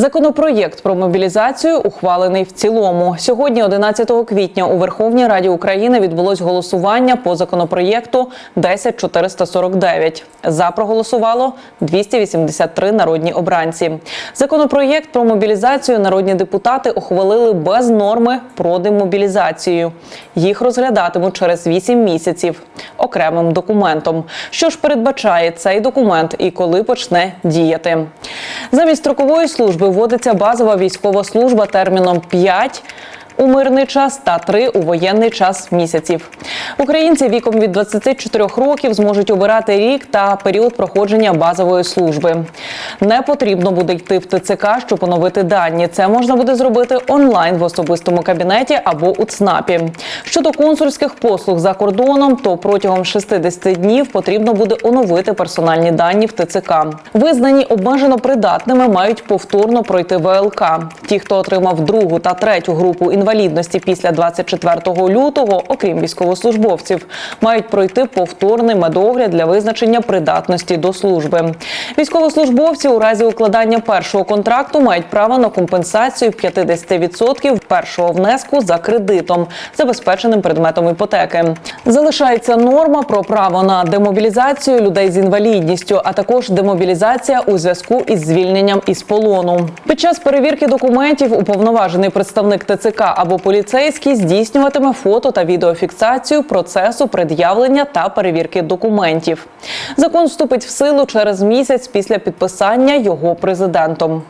Законопроєкт про мобілізацію ухвалений в цілому. Сьогодні, 11 квітня, у Верховній Раді України відбулось голосування по законопроєкту 10449. За проголосувало 283 народні обранці. Законопроєкт про мобілізацію народні депутати ухвалили без норми про демобілізацію. Їх розглядатимуть через 8 місяців окремим документом. Що ж передбачає цей документ і коли почне діяти? Замість строкової служби вводиться базова військова служба терміном 5 у мирний час та 3 у воєнний час місяців. Українці віком від 24 років зможуть обирати рік та період проходження базової служби. Не потрібно буде йти в ТЦК, щоб оновити дані. Це можна буде зробити онлайн в особистому кабінеті або у ЦНАПі. Щодо консульських послуг за кордоном, то протягом 60 днів потрібно буде оновити персональні дані в ТЦК. Визнані обмежено придатними мають повторно пройти ВЛК. Ті, хто отримав другу та третю групу інвалідності після 24 лютого, окрім військовослужбовців, мають пройти повторний медогляд для визначення придатності до служби. Військовослужбовці у разі укладання першого контракту мають право на компенсацію 50% першого внеску за кредитом, забезпеченим предметом іпотеки. Залишається норма про право на демобілізацію людей з інвалідністю, а також демобілізація у зв'язку із звільненням із полону. Під час перевірки документів уповноважений представник ТЦК або поліцейський здійснюватиме фото та відеофіксацію процесу пред'явлення та перевірки документів. Закон вступить в силу через місяць після підписання його президентом.